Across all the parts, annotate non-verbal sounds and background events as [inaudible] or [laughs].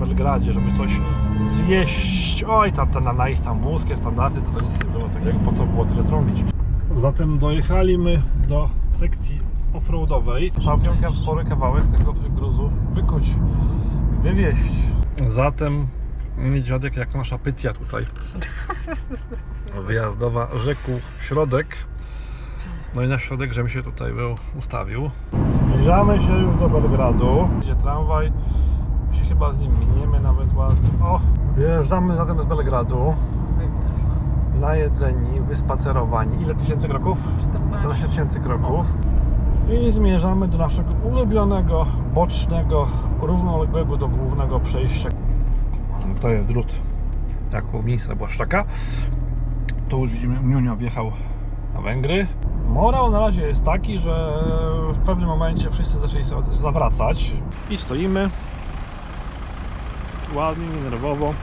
Belgradzie, żeby coś zjeść. Oj, tam te na, istambulskie standardy to, to nic nie było takiego, po co było tyle trąbić. Zatem dojechaliśmy do sekcji offroadowej. Całkiem spory kawałek tego gruzu wykuć, wywieźć. Zatem niedźwiadek jak nasza pytia tutaj. [laughs] Wyjazdowa rzekł środek. No i na środek, żebym się tutaj był, ustawił. Zbliżamy się już do Belgradu, gdzie tramwaj chyba z nim miniemy nawet ładnie. O, wyjeżdżamy zatem z Belgradu. Najedzeni, wyspacerowani. Ile tysięcy kroków? 14 tysięcy kroków. I zmierzamy do naszego ulubionego, bocznego, równoległego do głównego przejścia. To jest drut jako ministra Błaszczaka. Tu już widzimy, Niunio wjechał na Węgry. Morał na razie jest taki, że w pewnym momencie wszyscy zaczęli sobie zawracać i stoimy ładnie, nerwowo.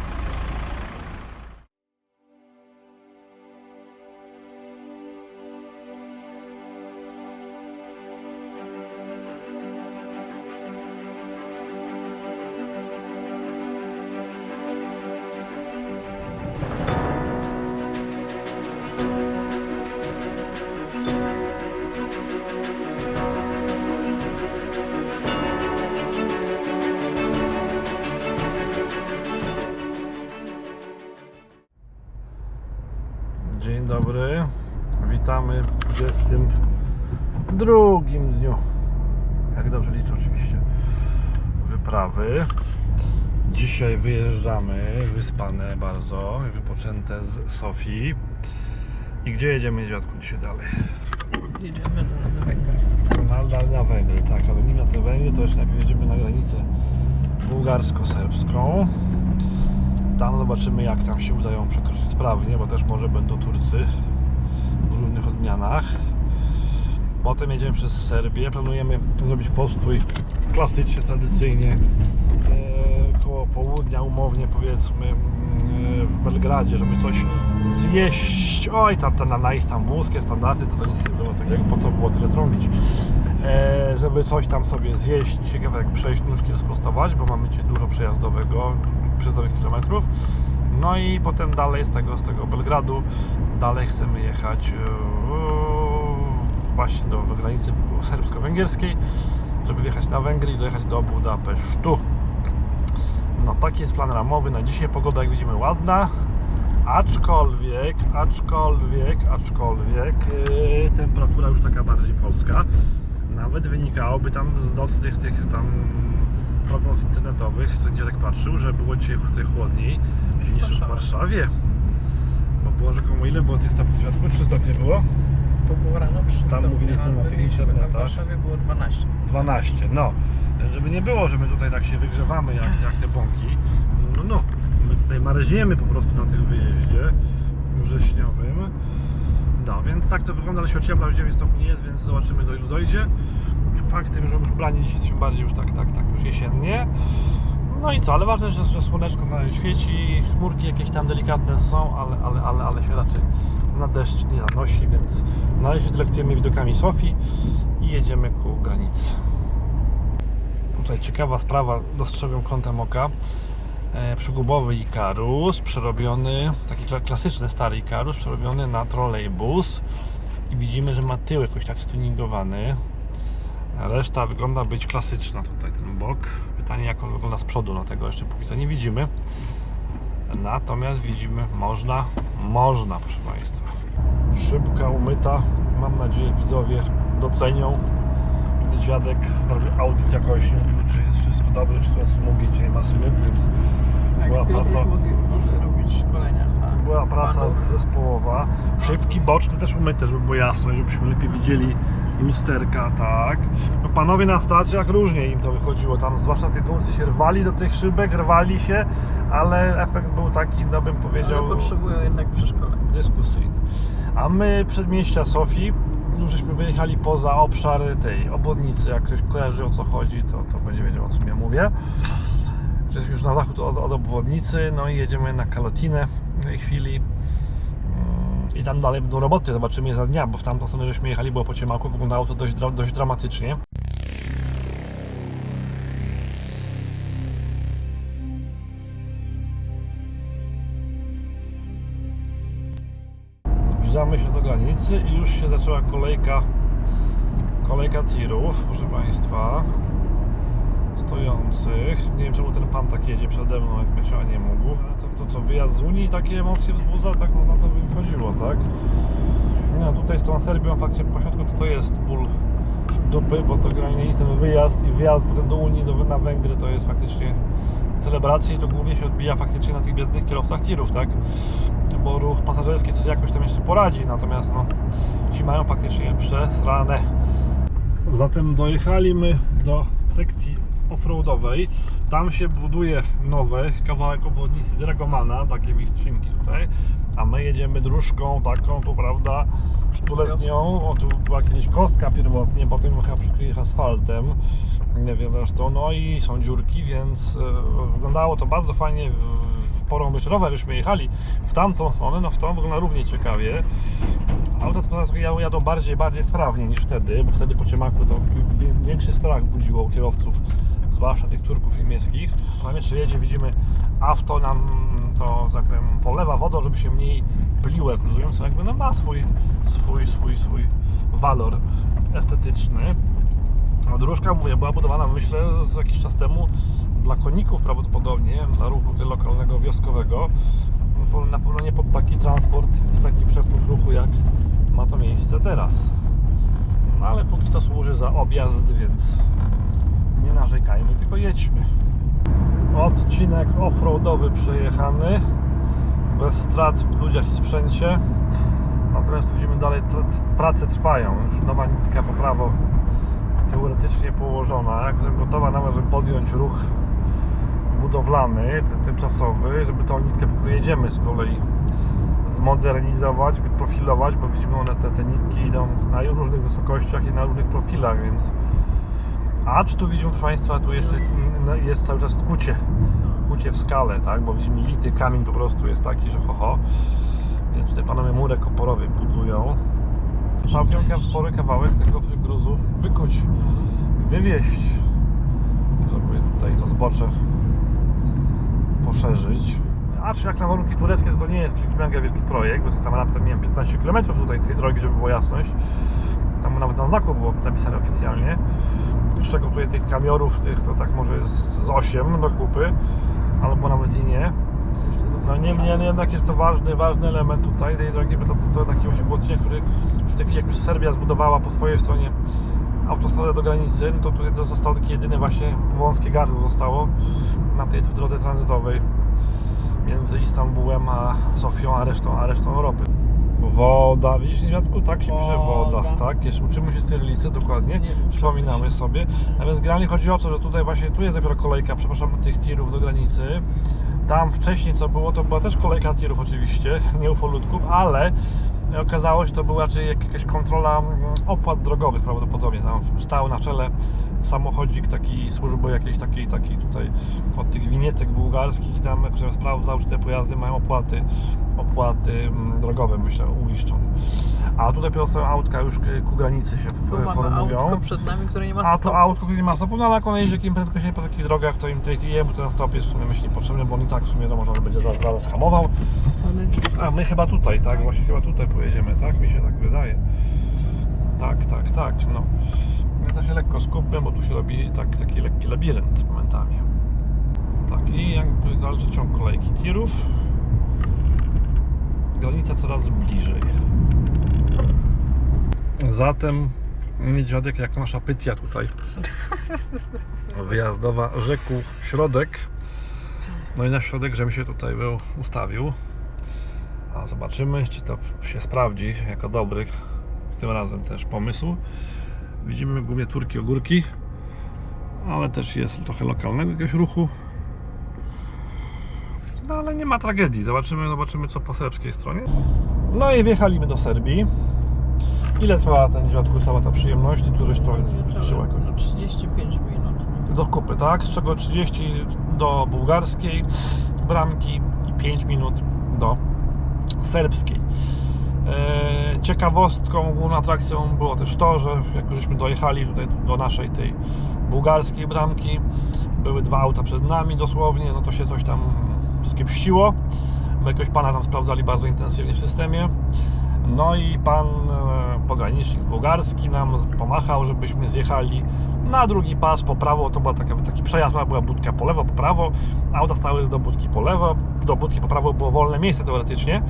Witamy w 22 dniu. Jak dobrze liczę oczywiście. Wyprawy. Dzisiaj wyjeżdżamy, wyspane bardzo, wypoczęte z Sofii. I gdzie jedziemy, dziadku, dzisiaj dalej? Jedziemy na Węgry. Na, na, na Węgry, tak, ale nim na te Węgry, to jeszcze najpierw jedziemy na granicę bułgarsko-serbską. Tam zobaczymy, jak tam się udają przekroczyć sprawnie, bo też może będą Turcy odmianach. Potem jedziemy przez Serbię. Planujemy zrobić postój klasycznie, tradycyjnie e, koło południa, umownie powiedzmy mm, e, w Belgradzie, żeby coś zjeść. Oj, tam te na, istambulskie standardy to, to nic nie było takiego, po co było tyle trąbić. E, żeby coś tam sobie zjeść, dzisiaj kawałek przejść, nóżki rozprostować, bo mamy dzisiaj dużo przejazdowego, przejazdowych kilometrów. No i potem dalej z tego, z tego Belgradu, dalej chcemy jechać e, właśnie do, do granicy serbsko-węgierskiej, żeby wjechać na Węgry i dojechać do Budapesztu. No taki jest plan ramowy na dzisiaj. Pogoda jak widzimy ładna, aczkolwiek, aczkolwiek, aczkolwiek yy, temperatura już taka bardziej polska. Nawet wynikałoby tam z nocnych tych tam prognoz internetowych, co dziadek patrzył, że było dzisiaj tutaj chłodniej niż w Warszawie. Bo było rzekomo ile było tych stopni dziadku? 3 stopnie było? To było rano 3 Tam stopnie, mówili na tych internetach. W Warszawie było 12. 12, no. Żeby nie było, że my tutaj tak się wygrzewamy jak, jak te bąki. No, no, my tutaj marzniemy po prostu na tym wyjeździe wrześniowym. No, więc tak to wygląda, ale się ociepla, już 9 stopni jest, więc zobaczymy do ilu dojdzie. Faktem, że już ubrani dzisiaj jesteśmy bardziej już tak, tak, tak, już jesiennie. No i co, ale ważne, że, że słoneczko na świeci, chmurki jakieś tam delikatne są, ale, ale, ale, ale się raczej na deszcz nie zanosi, więc na razie delektujemy widokami Sofii i jedziemy ku granicy. Tutaj ciekawa sprawa, dostrzegłem kątem oka. E, przygubowy Ikarus, przerobiony, taki kla- klasyczny stary Ikarus, przerobiony na trolejbus i widzimy, że ma tył jakoś tak stuningowany. Reszta wygląda być klasyczna tutaj, ten bok. Pytanie jak on wygląda z przodu, no tego jeszcze póki co nie widzimy. Natomiast widzimy, można, można proszę Państwa. Szybka, umyta, mam nadzieję widzowie docenią. Niedźwiadek robi audyt mówił, czy jest wszystko dobrze, czy są smugi, czy nie ma smug, więc Tak, Była praca. może robić szkolenia. Była praca zespołowa. Szybki, boczny też umyty, żeby było jasno, żebyśmy lepiej widzieli lusterka, tak. No panowie na stacjach różnie im to wychodziło, tam zwłaszcza tej Turcy się rwali do tych szybek, rwali się, ale efekt był taki, no bym powiedział... Ale potrzebują jednak przeszkolenia. dyskusyjny. A my przedmieścia Sofii, już żeśmy wyjechali poza obszar tej obwodnicy, jak ktoś kojarzy o co chodzi, to, to będzie wiedział o czym ja mówię jest już na zachód od, od obwodnicy, no i jedziemy na Kalotinę w tej chwili mm, i tam dalej będą roboty, zobaczymy je za dnia, bo w tamtą stronę żeśmy jechali, było po ciemaku, wyglądało to dość, dość dramatycznie. Zbliżamy się do granicy i już się zaczęła kolejka kolejka tirów, proszę Państwa. Nie wiem czemu ten pan tak jedzie przede mną, jakby się nie mógł. Ale to, to co, wyjazd z Unii takie emocje wzbudza, tak no, na to by chodziło, tak? No tutaj z tą Serbią faktycznie po środku to, to jest ból dupy, bo to generalnie i ten wyjazd i wjazd potem do Unii, do, na Węgry to jest faktycznie celebracja i to głównie się odbija faktycznie na tych biednych kierowcach tirów, tak? Bo ruch pasażerski coś jakoś tam jeszcze poradzi, natomiast no, ci mają faktycznie przesrane. Zatem dojechaliśmy do sekcji offroadowej. Tam się buduje nowy kawałek obwodnicy Dragomana, takie wycinki tutaj. A my jedziemy dróżką taką, to prawda, stuletnią. O, tu była kiedyś kostka pierwotnie, potem chyba przykryli asfaltem. Nie wiem zresztą. No i są dziurki, więc e, wyglądało to bardzo fajnie. W- porą mysz rower żeśmy jechali w tamtą stronę, no w tą wygląda równie ciekawie. Auta jadą bardziej, bardziej sprawnie niż wtedy, bo wtedy po ciemaku to wi- większy strach budziło u kierowców, zwłaszcza tych Turków niemieckich. Pamiętam, że jedzie, widzimy auto nam to, że tak powiem, polewa wodą, żeby się mniej pliło jak cruzują, co jakby no ma swój, swój, swój, swój walor estetyczny. No, dróżka, mówię, była budowana, myślę, z jakiś czas temu dla koników prawdopodobnie, dla ruchu lokalnego, wioskowego. Na pewno nie pod taki transport i taki przepływ ruchu, jak ma to miejsce teraz. No ale póki to służy za objazd, więc nie narzekajmy, tylko jedźmy. Odcinek offroadowy przejechany, bez strat w ludziach i sprzęcie. Natomiast widzimy dalej, prace trwają. Już nowa nitka po prawo teoretycznie położona, gotowa nawet, żeby podjąć ruch budowlany, ten tymczasowy, żeby tą nitkę, po której jedziemy z kolei zmodernizować, wyprofilować, bo widzimy one te, te nitki idą na różnych wysokościach i na różnych profilach, więc a czy tu widzimy proszę Państwa, tu jeszcze mm, jest cały czas kucie, kucie w skale, tak, bo widzimy lity kamień po prostu jest taki, że ho, ho. Więc tutaj panowie murek oporowy budują. Całkiem spory kawałek tego gruzu wykuć, wywieźć, żeby tutaj to zbocze poszerzyć. A czy jak na warunki tureckie, to, to nie jest mega wielki projekt, bo tam raptem miałem 15 km tutaj tej drogi, żeby była jasność. Tam nawet na znaku było napisane oficjalnie. Z czego tutaj tych kamiorów, tych to tak może jest z 8 do kupy, albo nawet i nie. No niemniej jednak jest to ważny, ważny element tutaj tej drogi, bo to, to taki właśnie odcinek, który w tej chwili jak już Serbia zbudowała po swojej stronie autostradę do granicy, no to tutaj to zostało takie jedyne właśnie wąskie gardło zostało na tej drodze tranzytowej między Istambułem a Sofią, a resztą, a resztą Europy. Woda, widzisz Niemiatku? Tak się pisze woda, Woda. tak? Jeszcze uczymy się cyrylicy dokładnie, Nie, przypominamy sobie. Natomiast generalnie chodzi o to, że tutaj właśnie, tu jest dopiero kolejka, przepraszam, tych tirów do granicy. Tam wcześniej co było, to była też kolejka tirów oczywiście, [laughs] nie ufolutków, ale okazało się, to była raczej jak- jakaś kontrola mm, opłat drogowych prawdopodobnie. Tam stał na czele samochodzik taki służby jakiejś takiej, takiej tutaj od tych winietek bułgarskich i tam jak sprawdzał, czy te pojazdy mają opłaty, opłaty mm, drogowe, myślę, uiszczone. A tu dopiero są autka już ku granicy się Tu formują. autko przed nami, które nie ma A to autko, które nie ma stopu, no ale jak one jeździ jakim prędkością po takich drogach, to im tej jemu ten stop jest w sumie myśli niepotrzebny, bo on i tak w sumie no, może będzie zaraz, zaraz hamował. A my chyba tutaj, tak? Właśnie chyba tutaj pojedziemy, tak? Mi się tak wydaje. Tak, tak, tak, no. To się lekko skupmy, bo tu się robi tak, taki lekki labirynt momentami. Tak, i jakby dalszy ciąg kolejki tirów. Granica coraz bliżej. Zatem niedźwiadek jak nasza pytia tutaj [laughs] wyjazdowa rzekł środek. No i na środek, żebym się tutaj był ustawił. A zobaczymy, czy to się sprawdzi jako dobry tym razem też pomysł. Widzimy głównie turki, ogórki, ale też jest trochę lokalnego jakiegoś ruchu. No ale nie ma tragedii. Zobaczymy, zobaczymy co po serbskiej stronie. No i wjechaliśmy do Serbii. Ile trwała ten niedźwiadku, cała ta przyjemność? Ty któreś to liczył jakoś? No, 35 minut. do kupy, tak? Z czego 30 do bułgarskiej bramki i 5 minut do serbskiej. Eee, Ciekawostką, główną atrakcją było też to, że jak żeśmy dojechali tutaj do naszej tej bułgarskiej bramki, były dwa auta przed nami dosłownie, no to się coś tam skiepściło. My jakiegoś pana tam sprawdzali bardzo intensywnie w systemie. No i pan e, pogranicznik bułgarski nam pomachał, żebyśmy zjechali na drugi pas po prawo. To była taka, taki przejazd, była budka po lewo, po prawo. Auta stały do budki po lewo, do budki po prawo było wolne miejsce teoretycznie.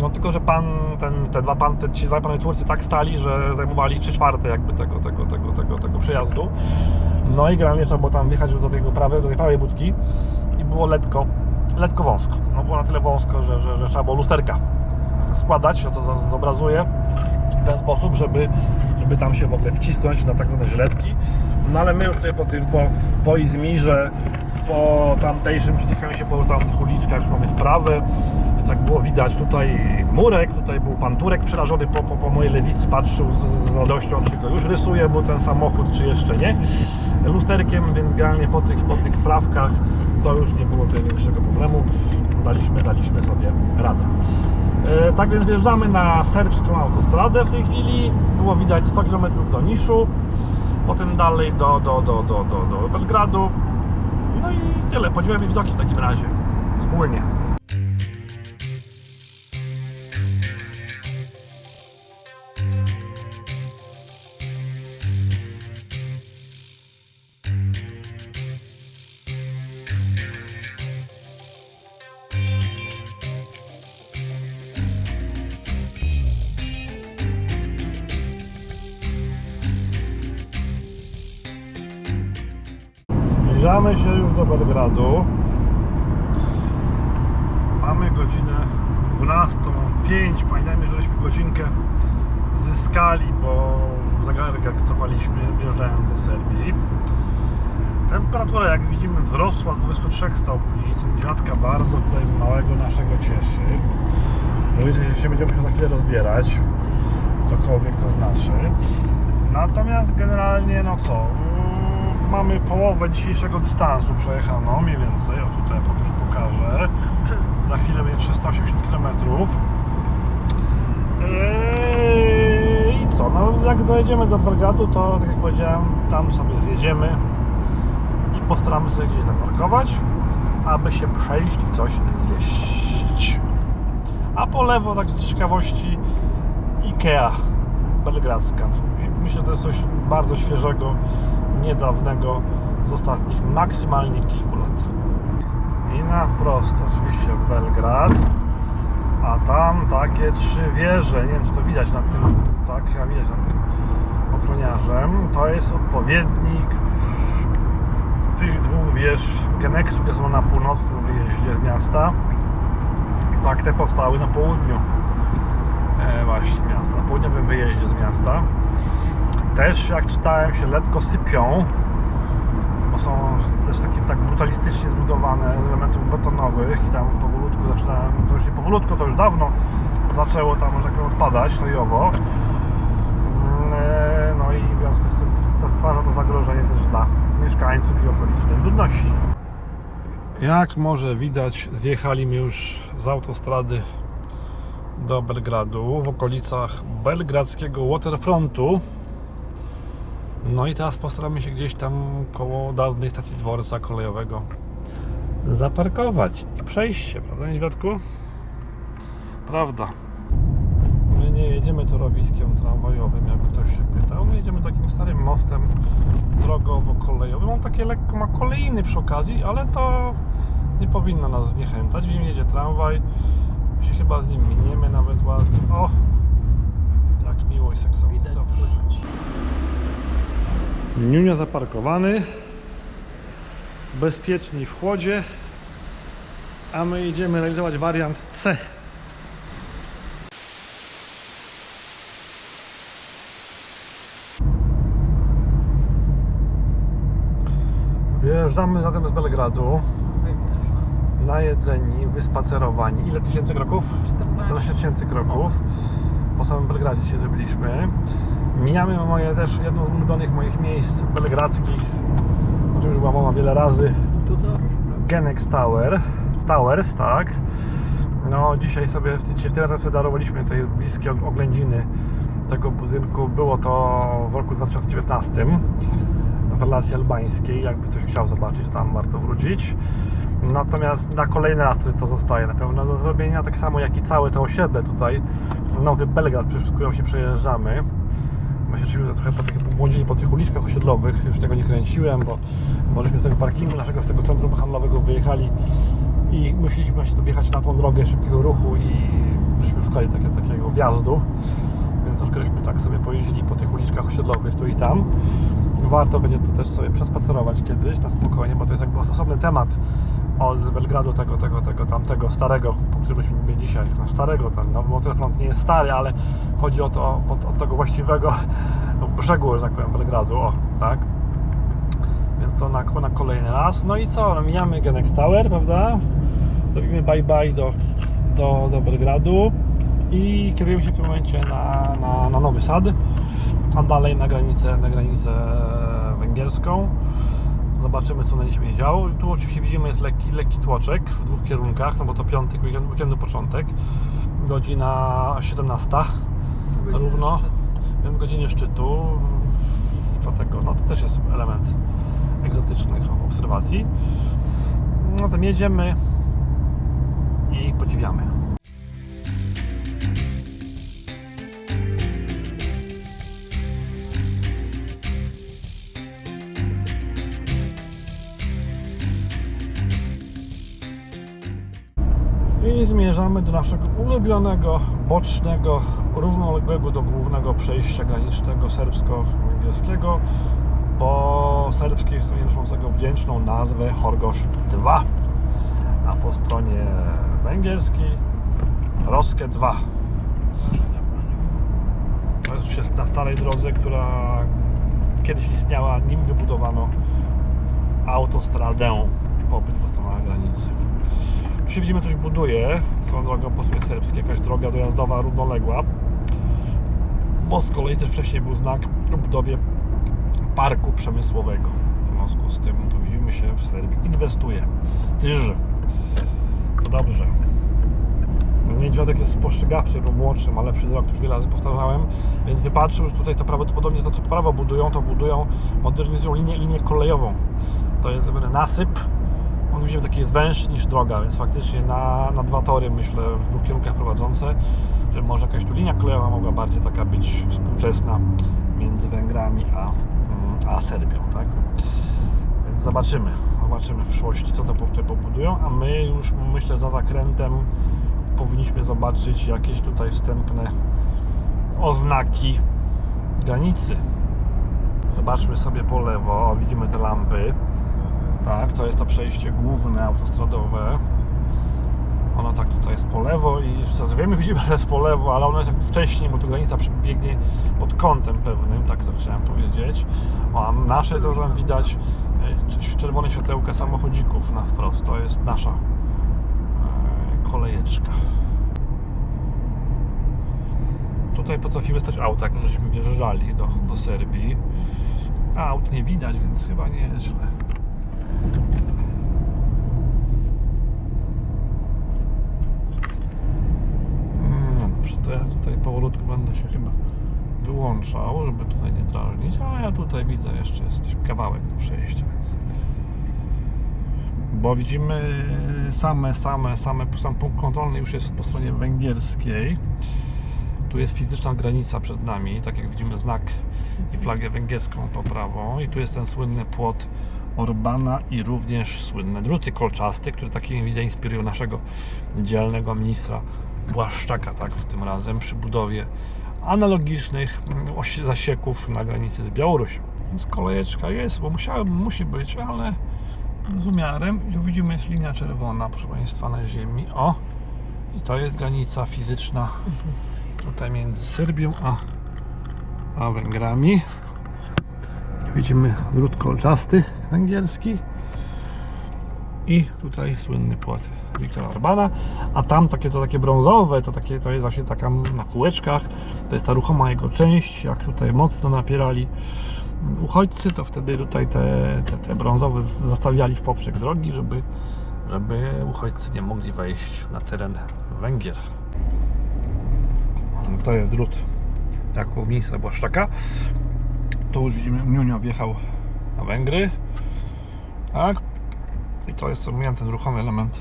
No tylko, że pan, ten, te dwa pan, te, ci dwaj panowie Turcy tak stali, że zajmowali 3 czwarte jakby tego, tego, tego, tego, tego przejazdu. No i generalnie trzeba było tam wjechać do, tego prawej, do tej prawej budki i było letko, letko wąsko. No było na tyle wąsko, że, że, że trzeba było lusterka składać, ja to zo- zobrazuję w ten sposób, żeby, żeby tam się w ogóle wcisnąć na tak zwane żyletki. No ale my tutaj po tym, po, po Izmirze, po tamtejszym przyciskamy się po tam uliczkach, mamy wprawy, więc jak było widać tutaj murek, tutaj był pan Turek przerażony po, po, po mojej lewicy, patrzył z, z radością, czy go już rysuje, bo ten samochód, czy jeszcze nie, lusterkiem, więc generalnie po tych, po tych wprawkach to już nie było tutaj większego problemu, daliśmy, daliśmy sobie radę. E, Tak więc wjeżdżamy na serbską autostradę w tej chwili. Było widać 100 km do Niszu, potem dalej do, do, do, do, do, do Belgradu. No i tyle. Podziwiamy widoki w takim razie. Wspólnie. Mamy godzinę 12.05. Pamiętajmy, że żeśmy godzinkę zyskali, bo zegarek jak cofaliśmy wjeżdżając do Serbii. Temperatura, jak widzimy, wzrosła do 23 stopni, co dziadka bardzo tutaj małego naszego cieszy. Mówi, że się będziemy musiał za chwilę rozbierać, cokolwiek to znaczy. Natomiast generalnie, no co, mamy połowę dzisiejszego dystansu przejechaną, mniej więcej, o tutaj pokażę. Za chwilę będzie 380 km. Eee, I co, no jak dojedziemy do Belgradu, to tak jak powiedziałem, tam sobie zjedziemy i postaramy sobie gdzieś zaparkować, aby się przejść i coś zjeść. A po lewo, tak z ciekawości, Ikea belgradzka. Myślę, że to jest coś bardzo świeżego, niedawnego, z ostatnich maksymalnie kilku lat. I na wprost oczywiście Belgrad, a tam takie trzy wieże, nie wiem czy to widać nad tym, tak, ja widać nad tym ochroniarzem, to jest odpowiednik tych dwóch wież Geneksu, które są na północnym wyjeździe z miasta. Tak, te powstały na południu e, właśnie miasta, na południowym wyjeździe z miasta. Też jak czytałem się letko sypią, bo są też takie tak brutalistycznie zbudowane z elementów betonowych i tam powolutku zaczynają, to już nie powolutku, to już dawno zaczęło tam, że tak odpadać. Mm, e, No i w związku z tym stwarza to zagrożenie też dla mieszkańców i okolicznej ludności. Jak może widać, zjechaliśmy już z autostrady do Belgradu, w okolicach belgradzkiego waterfrontu. No i teraz postaramy się gdzieś tam koło dawnej stacji dworca kolejowego zaparkować i przejść się, prawda Niedźwiadku? Prawda. My nie jedziemy torowiskiem tramwajowym, jakby ktoś się pytał. My jedziemy takim starym mostem drogowo-kolejowym. On takie lekko ma kolejny przy okazji, ale to nie powinno nas zniechęcać. W nim jedzie tramwaj. My się chyba z nim miniemy nawet ładnie. O! Jak miło i seksownie. Widać, Dobrze. słychać. Niunio zaparkowany. Bezpieczniej w chłodzie. A my idziemy realizować wariant C. Wyjeżdżamy zatem z Belgradu. Najedzeni, wyspacerowani. Ile tysięcy kroków? 14 tysięcy kroków. Po samym Belgradzie się zrobiliśmy. Mijamy moje też jedno z ulubionych moich miejsc belgradzkich, o czym już była mowa wiele razy. Tudor. Genex Tower, Towers, tak. No dzisiaj sobie w, w tyle sobie darowaliśmy tej bliskie oględziny tego budynku. Było to w roku 2019 w relacji albańskiej. Jakby ktoś chciał zobaczyć, tam warto wrócić. Natomiast na kolejny raz tutaj to zostaje na pewno do zrobienia, tak samo jak i całe to osiedle tutaj, Nowy Belgrad, przez którą się przejeżdżamy. Właśnie szliśmy trochę po błądzili po tych uliczkach osiedlowych, już tego nie kręciłem, bo, bo z tego parkingu naszego, z tego centrum handlowego wyjechali i musieliśmy właśnie tu wjechać na tą drogę szybkiego ruchu i żeśmy szukali takie, takiego wjazdu, więc troszkę żeśmy tak sobie pojeździli po tych uliczkach osiedlowych tu i tam. Warto będzie to też sobie przespacerować kiedyś na spokojnie, bo to jest jakby osobny temat od Belgradu tego, tego, tego, tamtego starego, po którym byli dzisiaj, no starego, ten nowy Waterfront nie jest stary, ale chodzi o to, od, od tego właściwego [laughs] brzegu, że tak powiem, Belgradu, o, tak. Więc to na, na kolejny raz. No i co, no, mijamy Genex Tower, prawda? Robimy bye bye do, do, do Belgradu i kierujemy się w tym momencie na, na, na Nowy Sad, a dalej na granicę, na granicę węgierską. Zobaczymy co na niej się będzie działo. I tu oczywiście widzimy jest lekki, lekki tłoczek w dwóch kierunkach, no bo to piątek, weekend, weekendu początek. Godzina 17 Godziny równo, więc w godzinie szczytu. Dlatego no to też jest element egzotycznych obserwacji. No to jedziemy i podziwiamy. Do naszego ulubionego, bocznego, równoległego do głównego przejścia granicznego serbsko-węgierskiego po serbskiej stronie noszącego wdzięczną nazwę Horgosz 2, a po stronie węgierskiej Roskę 2. To już jest na starej drodze, która kiedyś istniała, nim wybudowano autostradę po obydwu stronach granicy. Się widzimy coś buduje, swoją drogą po stronie serbskiej, jakaś droga dojazdowa równoległa. Bo z kolei też wcześniej był znak o budowie parku przemysłowego. W związku z tym tu widzimy się w Serbii inwestuje. Tyż. To dobrze. Mnie dziadek jest spostrzegawczy, bo młodszy, ma lepszy wzrok, już wiele razy powtarzałem, więc wypatrzył, że tutaj to prawdopodobnie to, co prawo budują, to budują, modernizują linię, linię kolejową. To jest nasyp, widzimy taki jest węższy niż droga, więc faktycznie na, na dwa tory myślę w dwóch kierunkach prowadzące, że może jakaś tu linia kolejowa mogła bardziej taka być współczesna między Węgrami a, mm, a Serbią, tak? Więc zobaczymy, zobaczymy w przyszłości co to tutaj pobudują, a my już myślę za zakrętem powinniśmy zobaczyć jakieś tutaj wstępne oznaki granicy. Zobaczmy sobie po lewo, widzimy te lampy. Tak, to jest to przejście główne autostradowe. Ono tak tutaj jest po lewo i wiemy, widzimy, [laughs] że jest po lewo, ale ono jest jakby wcześniej, bo tu granica biegnie pod kątem pewnym, tak to chciałem powiedzieć. A nasze to tam widać e, cz- czerwone światełka samochodzików na wprost. To jest nasza e, kolejeczka. Tutaj potrafimy stać auta, jak żeśmy wjeżdżali do, do Serbii. A aut nie widać, więc chyba nie jest źle. No dobrze, to ja tutaj powolutku będę się chyba wyłączał, żeby tutaj nie drażnić, a ja tutaj widzę jeszcze jest kawałek do przejścia, więc... Bo widzimy same, same, same, sam punkt kontrolny już jest po stronie węgierskiej. Tu jest fizyczna granica przed nami, tak jak widzimy znak i flagę węgierską po prawo i tu jest ten słynny płot Orbana i również słynne druty kolczaste, które takie widzę inspirują naszego dzielnego ministra Błaszczaka, tak, w tym razem przy budowie analogicznych mm, zasieków na granicy z Białorusią. Więc kolejeczka jest, bo musiała, musi być, ale z umiarem. Tu widzimy jest linia czerwona, proszę Państwa, na ziemi. O! I to jest granica fizyczna tutaj między Serbią a, a Węgrami. Widzimy drut kolczasty węgierski i tutaj słynny płot Wiktora Orbana, a tam takie to takie brązowe, to takie to jest właśnie taka na kółeczkach, to jest ta ruchoma jego część, jak tutaj mocno napierali uchodźcy, to wtedy tutaj te, te, te brązowe zastawiali w poprzek drogi, żeby, żeby uchodźcy nie mogli wejść na teren Węgier. To jest drut jako ministra Błaszczaka. Tu już widzimy, Unio wjechał na Węgry. Tak. I to jest, mówiłem, ten ruchomy element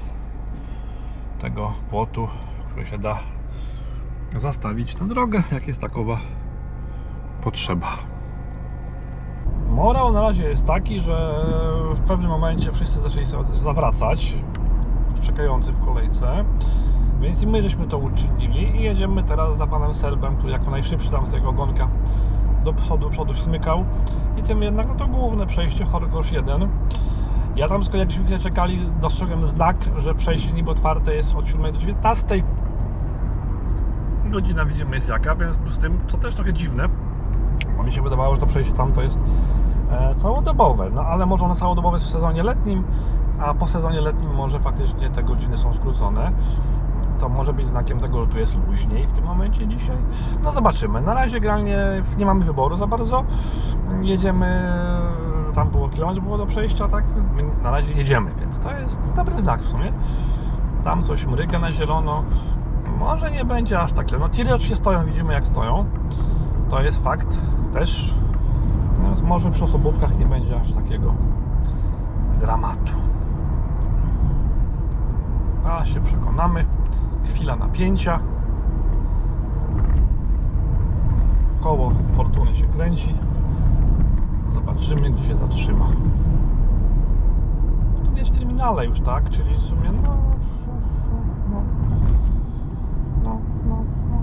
tego płotu, który się da zastawić na drogę, jak jest takowa potrzeba. Morał na razie jest taki, że w pewnym momencie wszyscy zaczęli sobie zawracać, czekający w kolejce. Więc i my żeśmy to uczynili i jedziemy teraz za panem Serbem, który jako najszybszy tam z tego ogonka do przodu, przodu smykał. Jedziemy jednak na to główne przejście, Chorgosz 1. Ja tam, skoro jak zwykle czekali, dostrzegłem znak, że przejście niby otwarte jest od 7 do 19. Godzina widzimy jest jaka, więc z tym to też trochę dziwne, bo mi się wydawało, że to przejście tam to jest e, całodobowe, no ale może ono całodobowe jest w sezonie letnim, a po sezonie letnim może faktycznie te godziny są skrócone. To może być znakiem tego, że tu jest luźniej w tym momencie dzisiaj. No zobaczymy. Na razie generalnie nie mamy wyboru za bardzo. Jedziemy, tam było kilometr było do przejścia, tak? Na razie jedziemy, więc to jest dobry znak w sumie. Tam coś mryga na zielono. Może nie będzie aż tak. No tiry oczywiście stoją, widzimy jak stoją. To jest fakt też. Natomiast może przy osobówkach nie będzie aż takiego dramatu. A się przekonamy. Chwila napięcia. Koło fortuny się kręci. Zobaczymy, gdzie się zatrzyma. Tu jest w terminale już, tak? Czyli w sumie no... no, no, no, no.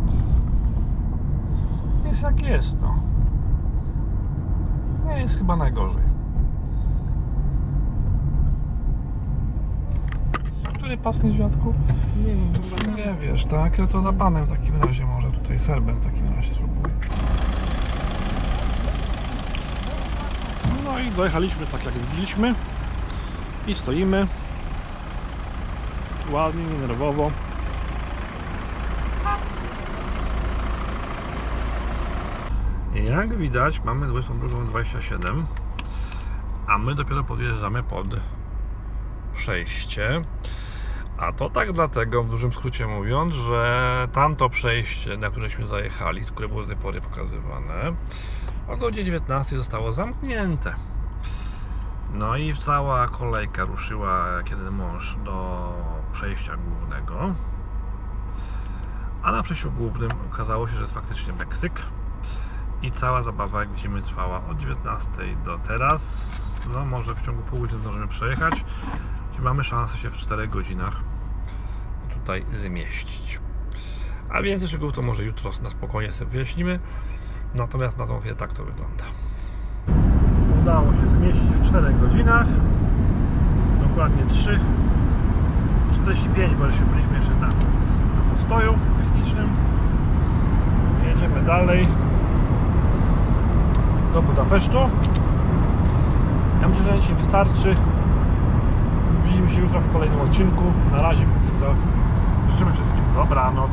Jest jak jest, no. Nie jest chyba najgorzej. Który pas niedźwiadku? Nie wiem, chyba Nie wiesz, tak? No to za panem w takim razie może tutaj serbem w takim razie spróbuję. No i dojechaliśmy tak jak widzieliśmy i stoimy ładnie, nerwowo. Jak widać mamy 22.27 a my dopiero podjeżdżamy pod przejście. A to tak dlatego, w dużym skrócie mówiąc, że tamto przejście, na któreśmy zajechali, z które było do tej pory pokazywane, o godzinie 19 zostało zamknięte. No i cała kolejka ruszyła, kiedy mąż, do przejścia głównego. A na przejściu głównym okazało się, że jest faktycznie Meksyk. I cała zabawa, jak widzimy, trwała od 19 do teraz. No, może w ciągu pół godziny zdążymy przejechać. Mamy szansę się w 4 godzinach tutaj zmieścić. A więcej szczegółów to może jutro na spokojnie sobie wyjaśnimy. Natomiast na tą chwilę tak to wygląda. Udało się zmieścić w 4 godzinach. Dokładnie 3. 45, bo jeszcze byliśmy jeszcze na, na postoju technicznym. Jedziemy dalej do Budapesztu. Ja myślę, że dzisiaj wystarczy. Widzimy się jutro w kolejnym odcinku. Na razie póki co. Życzymy wszystkim dobranoc.